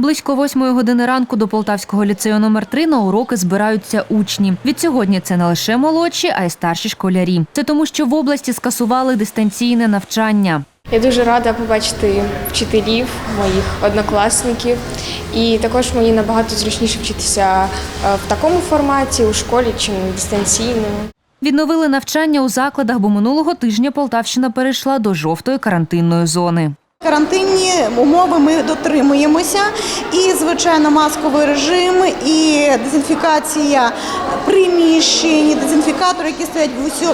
Близько восьмої години ранку до Полтавського ліцею номер 3 на уроки збираються учні. Від сьогодні це не лише молодші, а й старші школярі. Це тому, що в області скасували дистанційне навчання. Я дуже рада побачити вчителів, моїх однокласників, і також мені набагато зручніше вчитися е, в такому форматі у школі, чим дистанційному. Відновили навчання у закладах, бо минулого тижня Полтавщина перейшла до жовтої карантинної зони. Карантинні умови ми дотримуємося, і звичайно масковий режим, і дезінфікація приміщень, дезінфікатори, які стоять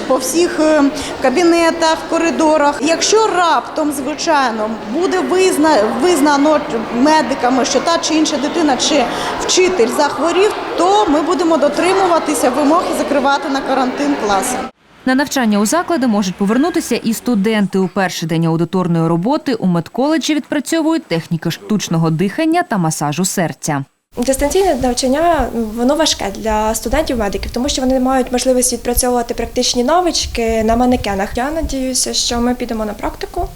по всіх е, кабінетах, коридорах. Якщо раптом, звичайно, буде визна, визнано медиками, що та чи інша дитина чи вчитель захворів, то ми будемо дотримуватися вимог і закривати на карантин класи. На навчання у заклади можуть повернутися і студенти. У перший день аудиторної роботи у медколеджі відпрацьовують техніки штучного дихання та масажу серця. Дистанційне навчання воно важке для студентів-медиків, тому що вони мають можливість відпрацьовувати практичні навички на манекенах. Я надіюся, що ми підемо на практику.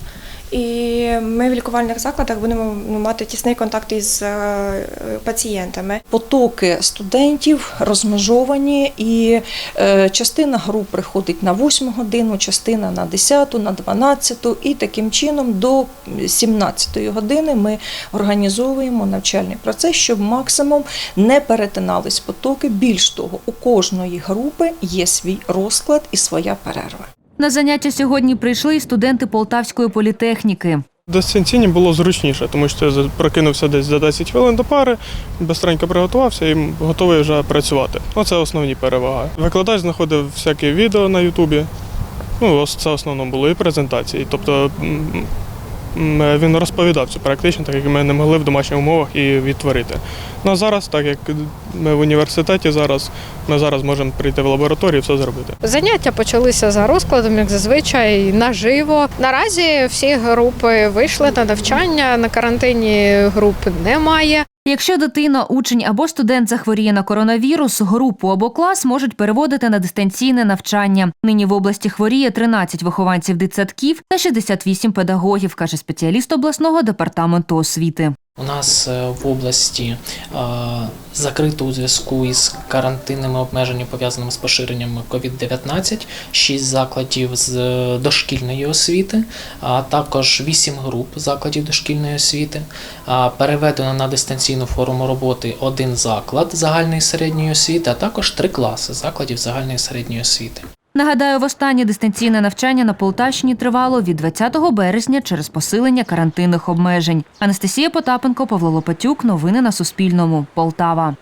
І ми в лікувальних закладах будемо ну, мати тісний контакт із е, пацієнтами. Потоки студентів розмежовані, і е, частина груп приходить на 8 годину, частина на 10, на 12, і таким чином до 17 години ми організовуємо навчальний процес, щоб максимум не перетинались потоки. Більш того, у кожної групи є свій розклад і своя перерва. На заняття сьогодні прийшли і студенти Полтавської політехніки. Дистанційні було зручніше, тому що я прокинувся десь за 10 хвилин до пари, безстренько приготувався і готовий вже працювати. Оце основні переваги. Викладач знаходив всякі відео на Ютубі. Ну, це в основному було і презентації. Тобто він розповідав цю практично, так як ми не могли в домашніх умовах і відтворити. Ну а зараз, так як ми в університеті зараз, ми зараз можемо прийти в лабораторію і все зробити. Заняття почалися за розкладом, як зазвичай, наживо. Наразі всі групи вийшли на навчання. На карантині груп немає. Якщо дитина, учень або студент захворіє на коронавірус, групу або клас можуть переводити на дистанційне навчання. Нині в області хворіє 13 вихованців дитсадків та 68 педагогів, каже спеціаліст обласного департаменту освіти. У нас е, в області е, закрито у зв'язку із карантинними обмеженнями, пов'язаними з поширенням COVID-19, 6 закладів з е, дошкільної освіти, а також 8 груп закладів дошкільної освіти. Переведено на дистанційну форму роботи один заклад загальної середньої освіти, а також три класи закладів загальної середньої освіти. Нагадаю, востаннє дистанційне навчання на Полтавщині тривало від 20 березня через посилення карантинних обмежень. Анастасія Потапенко, Павло Лопатюк. Новини на Суспільному. Полтава.